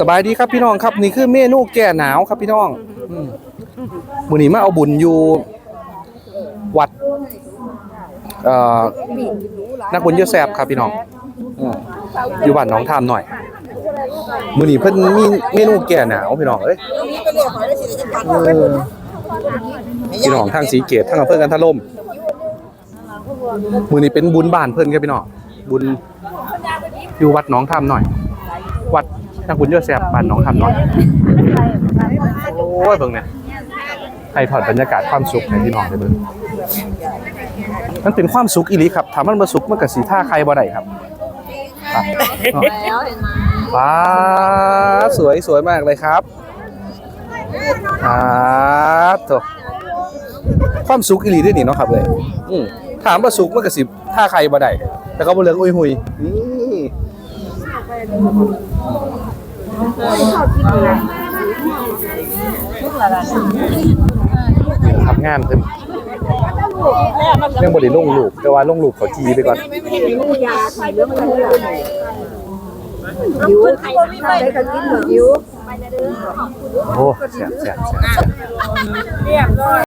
สบายดีครับพี่น้องครับนี่คือเมนูแก้หนาวครับพี่น้องอมือนี้มาเอาบุญอยู่วัดเอ่อนักบุญเยอะแซบครับพี่น้องออยู่บ้านหนองทามหน่อยมือนี้เพิ่นมีเมนูแก้หนาวพี่น้องเอ้ยพี่น้องทางสีเกตทางอำเภอกันทะลมมือนี้เป็นบุญบ้านเพิ่นครับพี่น้องบุญอยู่วัดหนองทามหน่อย วัด นักบุญเยอะแซ่บบ้านหนองคำน้อยโอ้ยเบิ่งเนี่ยให้ถอดบรรยากาศความสุขให้พี่น้องได้เบิ่งมันเป็นความสุขอีหลีครับถามมันบ่สุขมันก็สิท่าใครบ่ได้ครับว้าสวยสวยมากเลยครับครับโถความสุขอีหลีด้วยนี่เนาะครับเลยอืมถามว่าสุขมันก็สิท่าใครบ่ได้แต่ก็บ่เลืองอุ้ยหุยนี่ ทำงานเพิ่นเรื่องบริลงลูกแต่ว่าลงลูกเขาจีไปก่อนหิวใครได้ก็กินหิวโอ้แซ่บแซ่บแซ่บ